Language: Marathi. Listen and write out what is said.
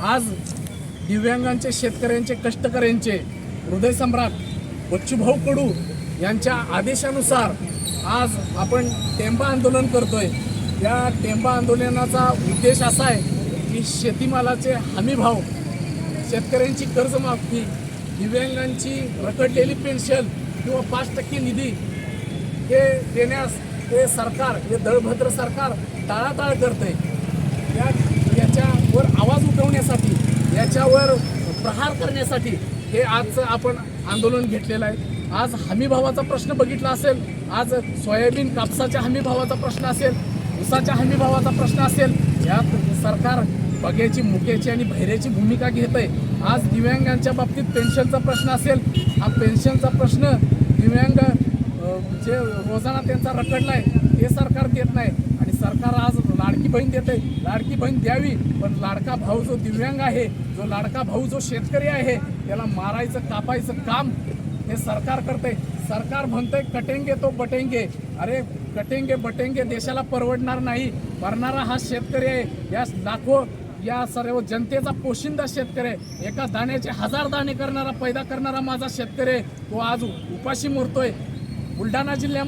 आज दिव्यांगांचे शेतकऱ्यांचे कष्टकऱ्यांचे हृदयसम्राट बच्चूभाऊ कडू यांच्या आदेशानुसार आज आपण टेंबा आंदोलन करतोय. या टेंबा आंदोलनाचा उद्देश असा आहे की शेतीमालाचे हमीभाव शेतकऱ्यांची कर्जमाफी दिव्यांगांची रखडलेली पेन्शन किंवा पाच टक्के निधी हे देण्यास हे सरकार हे दळभद्र सरकार टाळाटाळ करते त्याच्यावर प्रहार करण्यासाठी हे आजचं आपण आंदोलन घेतलेलं आहे. आज हमीभावाचा प्रश्न बघितला असेल आज सोयाबीन कापसाच्या हमीभावाचा प्रश्न असेल ऊसाच्या हमीभावाचा प्रश्न असेल यात सरकार बघ्याची मुक्याची आणि भैऱ्याची भूमिका घेत आहे आज दिव्यांगांच्या बाबतीत पेन्शनचा प्रश्न असेल हा पेन्शनचा प्रश्न दिव्यांग जे रोजाना त्यांचा रखडलाय ते सरकार देत नाही. सरकार आज लाडकी बहीण देते लाडकी बहीण द्यावी पण लाडका भाऊ जो दिव्यांग आहे जो लाडका भाऊ जो शेतकरी आहे त्याला मारायचं कापायचं काम हे सरकार करते सरकार म्हणतंय कटेंगे तो बटेंगे. अरे कटेंगे बटेंगे देशाला परवडणार नाही. मरणारा हा शेतकरी आहे. या लाखो या सर्व जनतेचा पोशिंदा शेतकरी आहे. एका दाण्याचे हजार दाणे करणारा पैदा करणारा माझा शेतकरी आहे. तो आज उपाशी मरतोय. बुलढाणा जिल्ह्यामध्ये